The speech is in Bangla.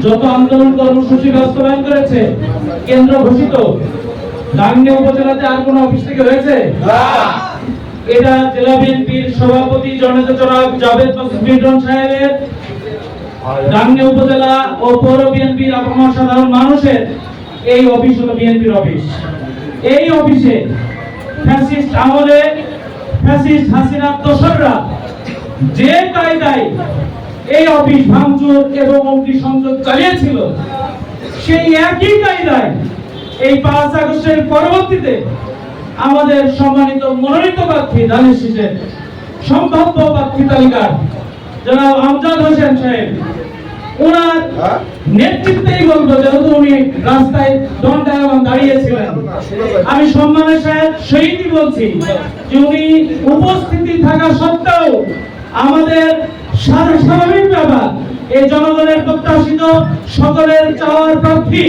যত আন্দোলন কর্মসূচি বাস্তবায়ন করেছে কেন্দ্র ঘোষিত ডাঙ্গিয়া উপজেলাতে আর কোন অফিস থেকে হয়েছে? এটা জেলা বিএনপির সভাপতি জনতা জনাব জাভেদ মিল্টন সাহেবের উপজেলা ও পৌর বিএনপির আপামর সাধারণ মানুষের এই অফিস হলো বিএনপির অফিস। এই অফিসে ফ্যাসিস্ট আমলে ফ্যাসিস্ট হাসিনার দোসররা যে কায়দায় এই অফিস ভাঙচুর এবং অগ্নিসংযোগ চালিয়েছিল। সেই একই কায়দায় এই পাঁচ আগস্টের পরবর্তীতে আমাদের সম্মানিত মনোনীত প্রার্থী ধানের শীষের সম্ভাব্য প্রার্থী তালিকার জনাব আমজাদ হোসেন সাহেব ওনার নেতৃত্বেই বলব যেহেতু উনি রাস্তায় দণ্ডায়মান দাঁড়িয়েছিলেন আমি সম্মানের সাহেব সহিতই বলছি যে উনি উপস্থিতি থাকা সত্ত্বেও আমাদের স্বাভাবিক ব্যাপার। এই জনগণের প্রত্যাশিত সকলের চাওয়ার প্রার্থী